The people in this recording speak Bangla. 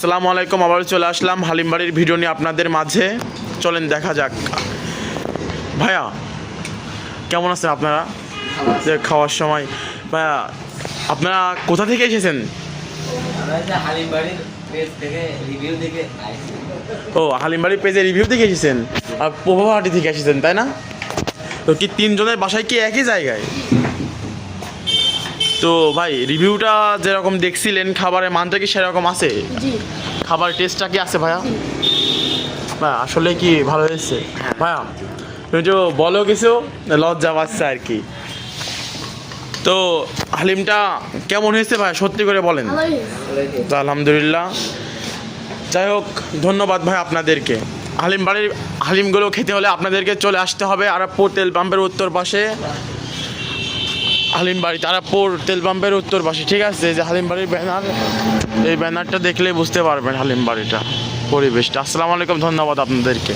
আসসালামু আলাইকুম আবার চলে আসলাম হালিমবাড়ির ভিডিও নিয়ে আপনাদের মাঝে। চলেন দেখা যাক। ভাইয়া কেমন আছেন আপনারা? যে খাওয়ার সময়। ভাইয়া আপনারা কোথা থেকে এসেছেন? ও হালিমবাড়ির পেজে রিভিউ থেকে এসেছেন? আর পোভাহাটি থেকে এসেছেন তাই না? তো কি তিনজনের বাসায় কি একই জায়গায়? তো ভাই রিভিউটা যেরকম দেখছিলেন খাবারের মানটা কি সেরকম আছে? খাবার টেস্টটা কি আছে ভাইয়া? ভাই আসলে কি ভালো হয়েছে? ভাইয়া তুমি তো বলো কিছু লজ্জা পাচ্ছে আর কি। তো হালিমটা কেমন হয়েছে ভাই সত্যি করে বলেন। তো আলহামদুলিল্লাহ। যাই হোক ধন্যবাদ ভাই আপনাদেরকে। হালিম বাড়ির হালিমগুলো খেতে হলে আপনাদেরকে চলে আসতে হবে। আরাপুর তেল পাম্পের উত্তর পাশে হালিম বাড়ি তারাপুর তেল পাম্পের উত্তর পাশে ঠিক আছে? যে হালিমবাড়ির ব্যানার, এই ব্যানারটা দেখলে বুঝতে পারবেন হালিমবাড়িটা, পরিবেশটা। আসসালামু আলাইকুম, ধন্যবাদ আপনাদেরকে।